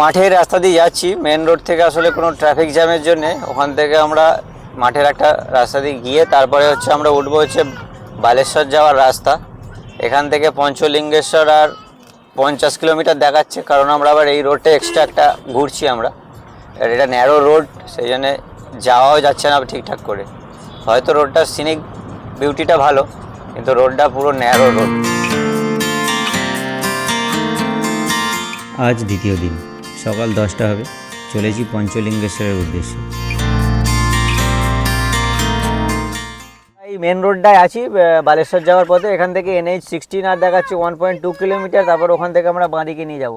মাঠের রাস্তা দিয়ে যাচ্ছি। মেন রোড থেকে আসলে কোনো ট্রাফিক জ্যামের জন্য ওখান থেকে আমরা মাঠের একটা রাস্তা দিয়ে গিয়ে তারপরে হচ্ছে আমরা উঠবো হচ্ছে বালেশ্বর যাওয়ার রাস্তা। এখান থেকে পঞ্চলিঙ্গেশ্বর আর পঞ্চাশ কিলোমিটার দেখাচ্ছে, কারণ আমরা আবার এই রোডটা এক্সট্রা একটা ঘুরছি আমরা। এটা ন্যারো রোড সেই জন্যে যাওয়াও যাচ্ছে না ঠিকঠাক করে। হয়তো রোডটার সিনিক বিউটিটা ভালো, কিন্তু রোডটা পুরো ন্যারো রোড আজ দ্বিতীয় দিন। সকাল দশটা হবে। চলেছি পঞ্চলিঙ্গেশ্বরের উদ্দেশ্যে। এই মেন রোডটায় আছি বালেশ্বর যাওয়ার পথে। এখান থেকে এনএইচ সিক্সটিন আর দেখাচ্ছি ওয়ান পয়েন্ট টু কিলোমিটার তারপর ওখান থেকে আমরা বাঁদিকে নিয়ে যাব।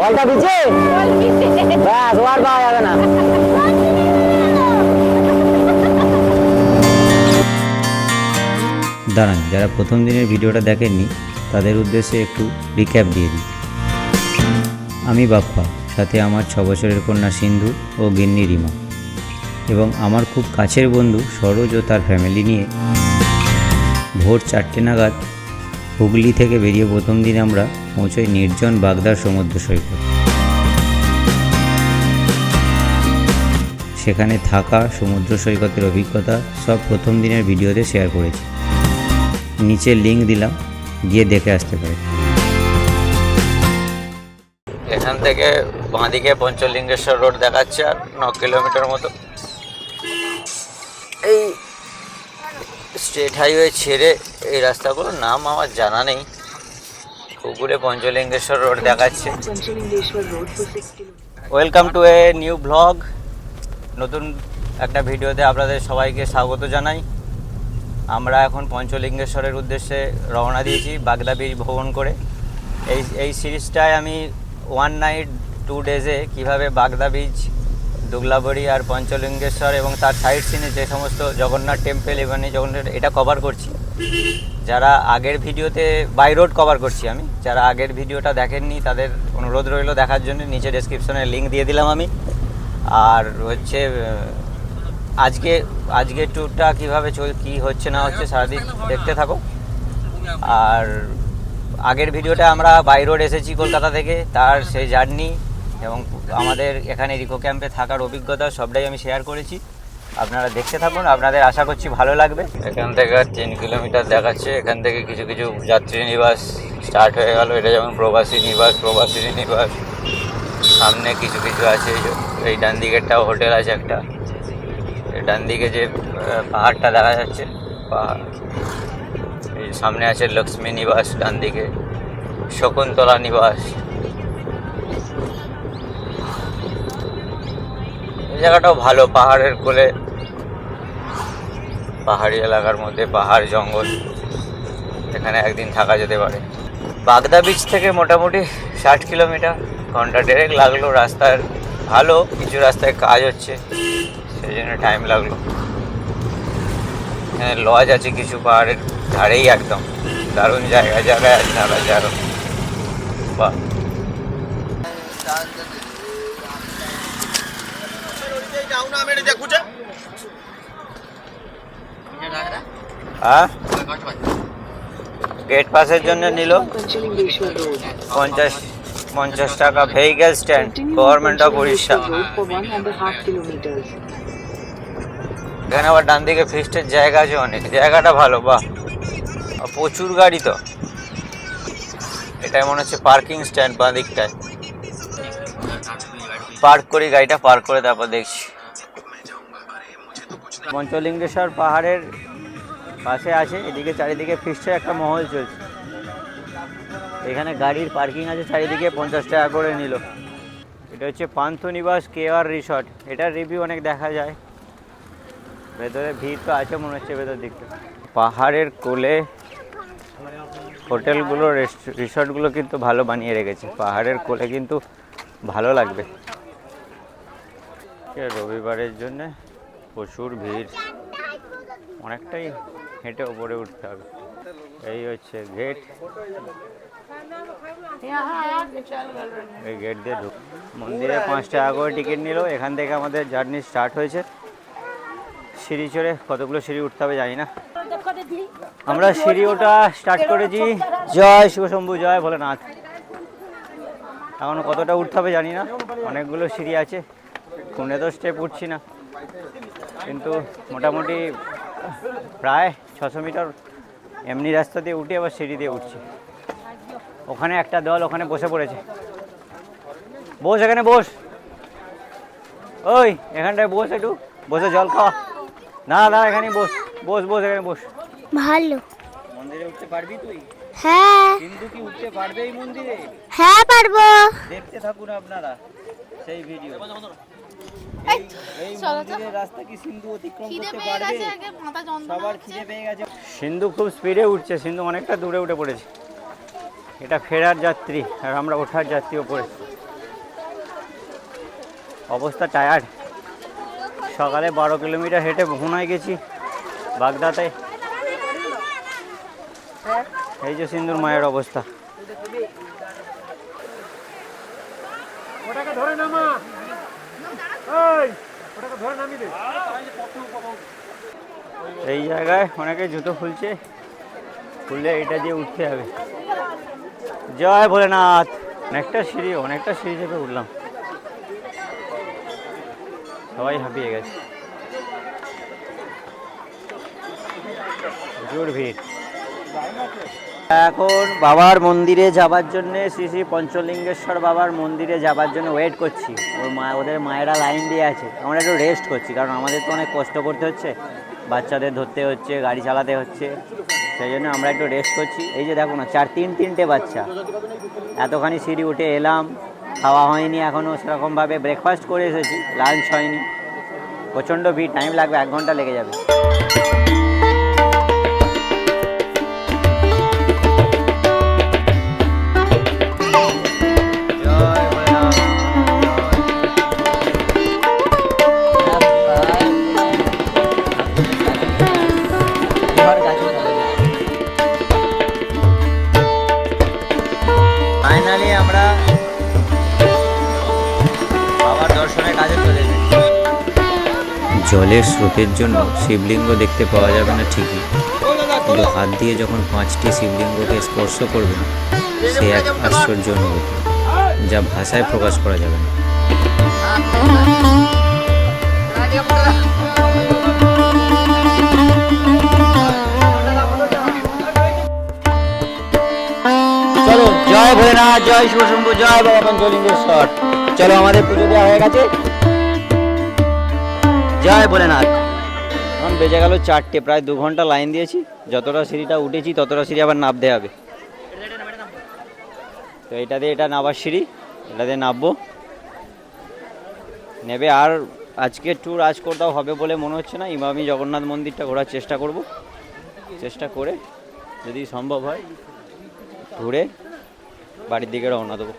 বলটা দিচ্ছে? ব্যাস ওয়ার পাওয়া যাবে না। দাঁড়ান যারা প্রথম দিনের ভিডিওটা দেখেননি তাদের উদ্দেশ্যে একটু রিক্যাপ দিয়ে দিই। আমি বাপ্পা, সাথে আমার ছ বছরের কন্যা সিন্ধু ও গিন্নি রিমা এবং আমার খুব কাছের বন্ধু সরোজ ও তার ফ্যামিলি নিয়ে ভোর চারটে নাগাদ হুগলি থেকে বেরিয়ে প্রথম দিন আমরা পৌঁছই নির্জন বাগদার সমুদ্র সৈকত। সেখানে থাকা সমুদ্র সৈকতের অভিজ্ঞতা সব প্রথম দিনের ভিডিওতে শেয়ার করেছি। নিচে লিংক দিলাম। গিয়ে দেখে আসতে পারে। এখান থেকে বাঁদিকে পঞ্চলিঙ্গেশ্বর রোড দেখাচ্ছে আর ন কিলোমিটার মতো। এই স্টেট হাইওয়ে ছেড়ে এই রাস্তাগুলোর নাম আমার জানা নেই। পুকুরে পঞ্চলিঙ্গেশ্বর রোড দেখাচ্ছে। Panchalingeswar Road for 6 kilometers. Welcome to a new blog. নতুন একটা ভিডিওতে আপনাদের সবাইকে স্বাগত জানাই। আমরা এখন পঞ্চলিঙ্গেশ্বরের উদ্দেশ্যে রওনা দিয়েছি বাগদা বীজ ভ্রমণ করে। এই এই সিরিজটায় আমি ওয়ান নাইট টু ডেজে কীভাবে বাগদা বীজ দুগলাবড়ি আর পঞ্চলিঙ্গেশ্বর এবং তার সাইড সিনে যে সমস্ত জগন্নাথ টেম্পল এবং জগন্নাথ, এটা কভার করছি। যারা আগের ভিডিওতে বাই রোড কভার করছি আমি, যারা আগের ভিডিওটা দেখেননি, তাদের অনুরোধ রইল দেখার জন্য, নিচে ডেসক্রিপশনে লিঙ্ক দিয়ে দিলাম আমি। আর হচ্ছে আজকে আজকে ট্যুরটা কীভাবে চল, কী হচ্ছে না হচ্ছে সারাদিন দেখতে থাকো। আর আগের ভিডিওটা আমরা বাই রোড এসেছি কলকাতা থেকে, তার সেই জার্নি এবং আমাদের এখানে রিকো ক্যাম্পে থাকার অভিজ্ঞতা সবটাই আমি শেয়ার করেছি। আপনারা দেখতে থাকুন, আপনাদের আশা করছি ভালো লাগবে। এখান থেকে তিন কিলোমিটার দেখাচ্ছে, এখান থেকে কিছু কিছু যাত্রী নিবাস স্টার্ট হয়ে গেল। এটা যেমন প্রবাসী নিবাস প্রবাসী নিবাস। সামনে কিছু কিছু আছে, এই ডান দিকেরটাও হোটেল আছে একটা। ডান দিকে যে পাহাড়টা দেখা যাচ্ছে পাহাড় এই সামনে আছে লক্ষ্মী নিবাস, ডান দিকে শকুন্তলা নিবাস। এই জায়গাটাও ভালো, পাহাড়ের কোলে। পাহাড়ি এলাকার মধ্যে পাহাড় জঙ্গল, এখানে একদিন থাকা যেতে পারে। বাগদা বিচ থেকে মোটামুটি ষাট কিলোমিটার, ঘণ্টা ডেরেক লাগল রাস্তার। ভালো, কিছু রাস্তায় কাজ হচ্ছে। সেই জন্য টাইম লাগল। এখানে লজ আছে কিছু পাহাড়ের ধারেই একদম। দারুণ জায়গা, জায়গায় আছে থাকা যারো বাহ। হ্যাঁ? গেট পাসের জন্য নিল। পঞ্চাশ পঞ্চাশ টাকা vehicle stand government of Orissa এখানে আবার ডান দিকে ফিস্টের জায়গা আছে অনেক। জায়গাটা ভালো আর প্রচুর গাড়ি তো। এটাই মনে হচ্ছে পার্কিং স্ট্যান্ড বাঁ দিকটায়। পার্ক করি, গাড়িটা পার্ক করে তারপর দেখছি। পঞ্চলিঙ্গেশ্বর পাহাড়ের পাশে আছে, এদিকে চারিদিকে ফিস্টের একটা মহল চলছে। এখানে গাড়ির পার্কিং আছে, চারিদিকে পঞ্চাশ টাকা করে নিল। এটা হচ্ছে পান্থনিবাস কে আর রিসর্ট। এটার রিভিউ অনেক দেখা যায়। ভেতরে ভিড় তো আছে মনে হচ্ছে ভেতর দিকটা। পাহাড়ের কোলে হোটেলগুলো রিসর্টগুলো কিন্তু ভালো বানিয়ে রেখেছে। পাহাড়ের কোলে কিন্তু ভালো লাগবে। রবিবারের জন্য প্রচুর ভিড়। অনেকটাই হেঁটে ওপরে উঠতে হবে। এই হচ্ছে গেট এই গেট দিয়ে ঢুক মন্দিরে পাঁচ টাকা করে টিকিট নিল। এখান থেকে আমাদের জার্নি স্টার্ট হয়েছে। সিঁড়ি চড়ে কতগুলো সিঁড়ি উঠতে হবে জানি না। আমরা সিঁড়ি ওটা স্টার্ট করেছি। জয় শিবশম্ভু জয় ভোলেনাথ। এখন কতটা উঠতে হবে জানি না। অনেকগুলো সিঁড়ি আছে। ফোনে তো স্টেপ উঠছি না। কিন্তু মোটামুটি প্রায় ছশো মিটার এমনি রাস্তা দিয়ে উঠে আবার সিঁড়ি দিয়ে উঠছি। ওখানে একটা দল ওখানে বসে পড়েছে। বস এখানে বস। ওই এখানটায় বস একটু। বসে জল খাওয়া। না না এখানে বস বস বস এখানে বস। ভালো। মন্দিরে উঠতে পারবি তুই? হ্যাঁ। কিন্তু কি উঠতে পারবে এই মন্দিরে? হ্যাঁ পারব। দেখতে থাকুন আপনারা সেই ভিডিও। রাস্তা কি করতে পারবে? সবার খিদে পেয়ে গেছে। সিন্ধু খুব স্পিডে উঠছে সিন্ধু অনেকটা দূরে উঠে পড়েছে। এটা ফেরার যাত্রী আর আমরা ওঠার যাত্রী ওপরে। অবস্থা টায়ার্ড সকালে বারো কিলোমিটার হেঁটে ভুনায় গেছি বাগদাতে। এই যে সিন্ধুর মায়ের অবস্থা। এই জায়গায় অনেকে জুতো খুলছে খুললে এটা দিয়ে উঠতে হবে। জয় ভোলেনাথ। অনেকটা সিঁড়ি অনেকটা সিঁড়ি চেপে উঠলাম। সবাই হাঁপিয়ে গেছে। প্রচুর ভিড়। এখন বাবার মন্দিরে যাবার জন্যে শ্রী শ্রী পঞ্চলিঙ্গেশ্বর বাবার মন্দিরে যাবার জন্য ওয়েট করছি। ওর মা, ওদের মায়েরা লাইন দিয়ে আছে। আমরা একটু রেস্ট করছি, কারণ আমাদের তো অনেক কষ্ট করতে হচ্ছে। বাচ্চাদের ধরতে হচ্ছে, গাড়ি চালাতে হচ্ছে। সেই জন্য আমরা একটু রেস্ট করছি। এই যে দেখো না, চার তিন তিনটে বাচ্চা। এতখানি সিঁড়ি উঠে এলাম, খাওয়া হয়নি এখনও সেরকমভাবে ব্রেকফাস্ট করে এসেছি লাঞ্চ হয়নি। প্রচণ্ড ভিড় টাইম লাগবে, এক ঘণ্টা লেগে যাবে। জলের স্রোতের জন্য শিবলিঙ্গ দেখতে পাওয়া যাবে না ঠিকই। কিন্তু হাত দিয়ে যখন পাঁচটি শিবলিঙ্গকে স্পর্শ করবেন, সে এক আশ্চর্য অনুভূতি যা ভাষায় প্রকাশ করা যাবে না। চলো জয় ভোলেনাথ, জয় শিবশম্ভু, জয় বাবা পঞ্চলিঙ্গেশ্বর চলো, আমাদের পুজো দেওয়া হয়ে গেছে। জয় ভোলেনাথ। এখন বেজে গেল চারটে, প্রায় দু ঘণ্টা লাইন দিয়েছি। যতটা সিঁড়িটা উঠেছি, ততটা সিঁড়ি আবার নামতে হবে। তো এটা দিয়ে এটা নাবার সিঁড়ি, এটা দিয়ে নামবো নেবে আর আজকে ট্যুর আজ করতেও হবে বলে মনে হচ্ছে না। ইমামি জগন্নাথ মন্দিরটা ঘোরার চেষ্টা করব। চেষ্টা করে যদি সম্ভব হয়, ঘুরে বাড়ির দিকে রওনা দেবো।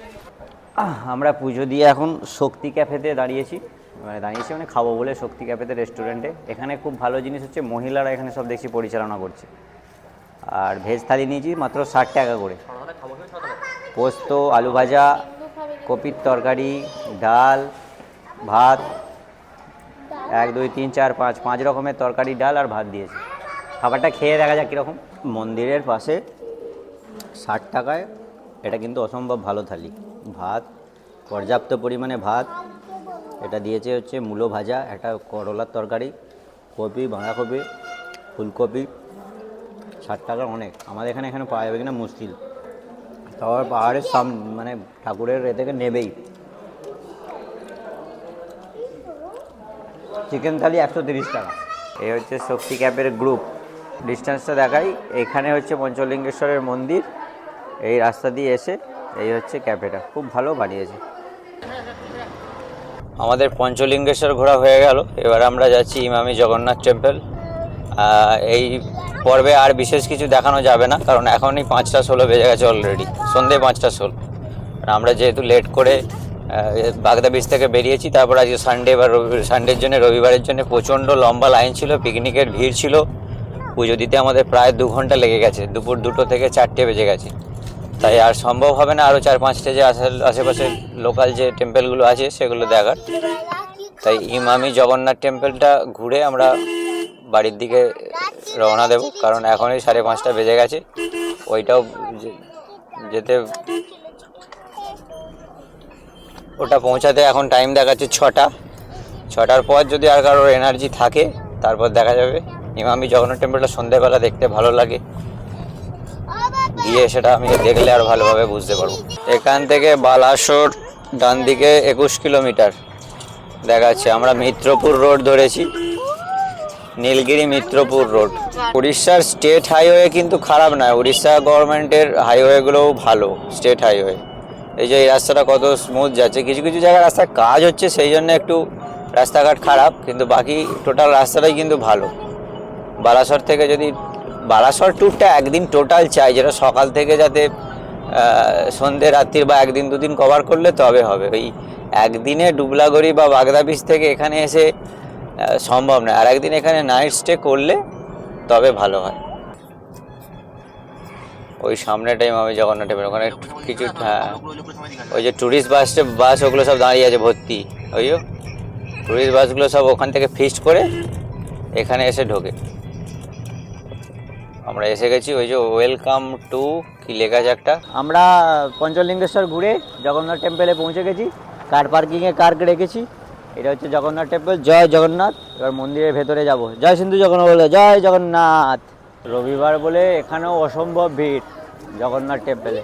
আমরা পুজো দিয়ে এখন শক্তি ক্যাফেতে দাঁড়িয়েছি। মানে দাঁড়িয়েছি মানে খাব বলে শক্তি ক্যাফেতে রেস্টুরেন্টে এখানে খুব ভালো জিনিস হচ্ছে, মহিলারা এখানে সব দেখছি পরিচালনা করছে। আর ভেজ থালি নিয়েছি মাত্র ষাট টাকা করে। পোস্ত, আলু ভাজা, কপির তরকারি, ডাল, ভাত, এক, দুই, তিন, চার, পাঁচ পাঁচ রকমের তরকারি, ডাল আর ভাত দিয়েছে। খাবারটা খেয়ে দেখা যাক কীরকম। মন্দিরের পাশে ষাট টাকায়, এটা কিন্তু অসম্ভব ভালো থালি। ভাত, পর্যাপ্ত পরিমাণে ভাত এটা দিয়েছে হচ্ছে মূলো ভাজা, একটা করলার তরকারি, কপি, বাঁধাকপি, ফুলকপি, ষাট টাকা অনেক। আমাদের এখানে এখানে পাওয়া যাবে কিনা মুশকিল। তারপর পাহাড়ের সাম মানে ঠাকুরের এ থেকে নেবেই। চিকেন থালি একশো তিরিশ টাকা। এই হচ্ছে শক্তি ক্যাপের গ্রুপ। ডিস্টেন্সটা দেখাই। এখানে হচ্ছে পঞ্চলিঙ্গেশ্বরের মন্দির। এই রাস্তা দিয়ে এসে এই হচ্ছে ক্যাফেটা। খুব ভালো বানিয়েছে। আমাদের পঞ্চলিঙ্গেশ্বর ঘোরা হয়ে গেল। এবার আমরা যাচ্ছি ইমামি জগন্নাথ টেম্পল এই পর্বে আর বিশেষ কিছু দেখানো যাবে না, কারণ এখনই পাঁচটা ষোলো বেজে গেছে অলরেডি সন্ধে পাঁচটা ষোলো। আমরা যেহেতু লেট করে বাগদা বিচ থেকে বেরিয়েছি, তারপর আজকে সানডে বা সানডের জন্য, রবিবারের জন্য প্রচণ্ড লম্বা লাইন ছিল পিকনিকের ভিড় ছিল। পুজো দিতে আমাদের প্রায় দু ঘণ্টা লেগে গেছে। দুপুর দুটো থেকে চারটে বেজে গেছে। তাই আর সম্ভব হবে না আরও চার পাঁচটা যে আশে- আশেপাশের লোকাল যে টেম্পলগুলো আছে সেগুলো দেখার। তাই ইমামি জগন্নাথ টেম্পেলটা ঘুরে আমরা বাড়ির দিকে রওনা দেব, কারণ এখনই সাড়ে পাঁচটা বেজে গেছে। ওইটাও যেতে ওটা পৌঁছাতে এখন টাইম দেখাচ্ছে ছটা। ছটার পর যদি আর কারোর এনার্জি থাকে, তারপর দেখা যাবে। ইমামি জগন্নাথ টেম্পলটা সন্ধেবেলা দেখতে ভালো লাগে। গিয়ে সেটা আমি দেখলে আর ভালোভাবে বুঝতে পারব। এখান থেকে বালাসোর ডান দিকে একুশ কিলোমিটার দেখাচ্ছে। আমরা মিত্রপুর রোড ধরেছি। নীলগিরি মিত্রপুর রোড। উড়িষ্যার স্টেট হাইওয়ে কিন্তু খারাপ নয়। উড়িষ্যা গভর্নমেন্টের হাইওয়েগুলোও ভালো, স্টেট হাইওয়ে। এই যে এই রাস্তাটা কত স্মুথ যাচ্ছে। কিছু কিছু জায়গায় রাস্তায় কাজ হচ্ছে, সেই জন্য একটু রাস্তাঘাট খারাপ, কিন্তু বাকি টোটাল রাস্তাটাই কিন্তু ভালো। বালাসর থেকে যদি বালাসর ট্যুরটা একদিন টোটাল চাই যেটা সকাল থেকে যাতে আহ, সন্ধে রাত্রির বা একদিন দুদিন কভার করলে তবে হবে। ওই একদিনে ডুবলাগড়ি বা বাগদা বিচ থেকে এখানে এসে সম্ভব নয়। আর একদিন এখানে নাইট স্টে করলে তবে ভালো হয়। ওই সামনে টাইম আমি জগন্নাথ টেম্পল ওখানে কিছু হ্যাঁ ওই যে ট্যুরিস্ট বাস বাস ওগুলো সব দাঁড়িয়ে আছে ভর্তি। ওই ট্যুরিস্ট বাসগুলো সব ওখান থেকে ফিস্ট করে এখানে এসে ঢোকে। আমরা এসে গেছি, ওই যে ওয়েলকাম টু কি লেখা আছে একটা? আমরা পঞ্চলিঙ্গেশ্বর ঘুরে জগন্নাথ টেম্পলে পৌঁছে গেছি কার পার্কিংয়ে কার রেখেছি, এটা হচ্ছে জগন্নাথ টেম্পল জয় জগন্নাথ, এবার মন্দিরের ভেতরে যাব। জয় সিন্ধু জগন্নাথ বলে, জয় জগন্নাথ। রবিবার বলে এখানেও অসম্ভব ভিড় জগন্নাথ টেম্পলে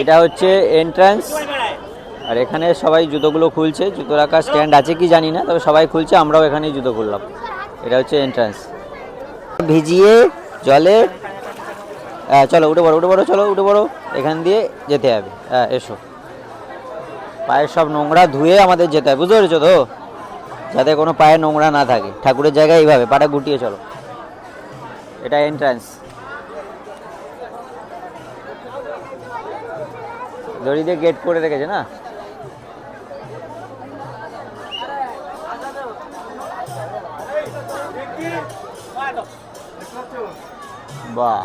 এটা হচ্ছে এন্ট্রান্স আর এখানে সবাই জুতোগুলো খুলছে জুতো রাখার স্ট্যান্ড আছে কি জানি না, তবে সবাই খুলছে, আমরাও এখানেই জুতো খুললাম। এটা হচ্ছে এন্ট্রান্স ভিজিয়ে জলে চলো, উঠে পড়ো উঠে পড়ো, চলো, উঠে পড়ো। এখান দিয়ে যেতে হবে। হ্যাঁ এসো। পায়ের সব নোংরা ধুয়ে আমাদের যেতে হবে, বুঝতে পেরেছ তো? যাতে কোনো পায়ে নোংরা না থাকে। ঠাকুরের জায়গায় এইভাবে, পাটা গুটিয়ে চলো। এটা এন্ট্রান্স দড়ি দিয়ে গেট করে রেখেছে না? বাহ।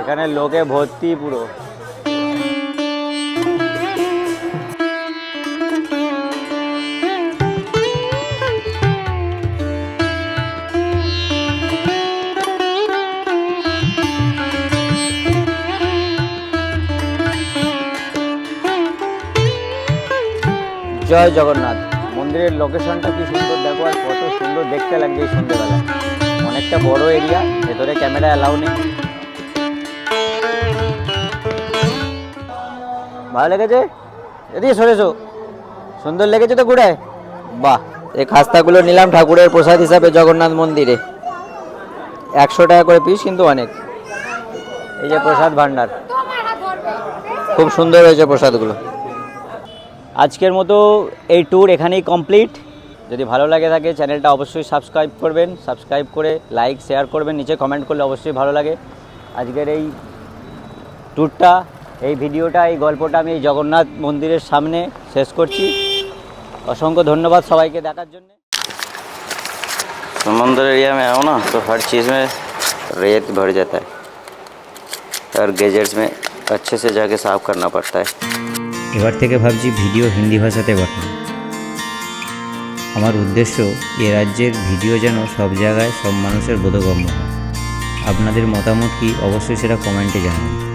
এখানে লোকে ভর্তি পুরো। জয় জগন্নাথ। মন্দিরের লোকেশনটা কি সুন্দর? দেখো আর কত সুন্দর দেখতে লাগছে এই সন্ধ্যেবেলা। অনেকটা বড় এরিয়া ভেতরে ক্যামেরা অ্যালাউ নেই। ভালো লেগেছে? এদিকে সরেছো সুন্দর লেগেছে তো ঘুরে? বাহ এই খাস্তাগুলো নিলাম ঠাকুরের প্রসাদ হিসাবে জগন্নাথ মন্দিরে। একশো টাকা করে পিস কিন্তু অনেক। এই যে প্রসাদ ভান্ডার খুব সুন্দর হয়েছে প্রসাদগুলো। আজকের মতো এই ট্যুর এখানেই কমপ্লিট যদি ভালো লাগে থাকে চ্যানেলটা অবশ্যই সাবস্ক্রাইব করবেন সাবস্ক্রাইব করে লাইক শেয়ার করবেন নিচে কমেন্ট করলে অবশ্যই ভালো লাগে আজকের এই ট্যুরটা এই ভিডিওটা এই গল্পটা আমি এই জগন্নাথ মন্দিরের সামনে শেষ করছি অসংখ্য ধন্যবাদ সবাইকে দেখার জন্য समुद्र एरिया में आओ ना तो हर चीज़ में रेत भर जाता है और गेजेट्स में अच्छे से जाके साफ करना पड़ता है এবার থেকে ভাবছি ভিডিও হিন্দি ভাষাতে পাঠানো আমার উদ্দেশ্য, এ রাজ্যের ভিডিও যেন সব জায়গায় সব মানুষের বোধগম্য হয়। আপনাদের মতামত কি? অবশ্যই সেটা কমেন্টে জানাবেন।